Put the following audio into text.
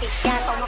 ติดยาตอน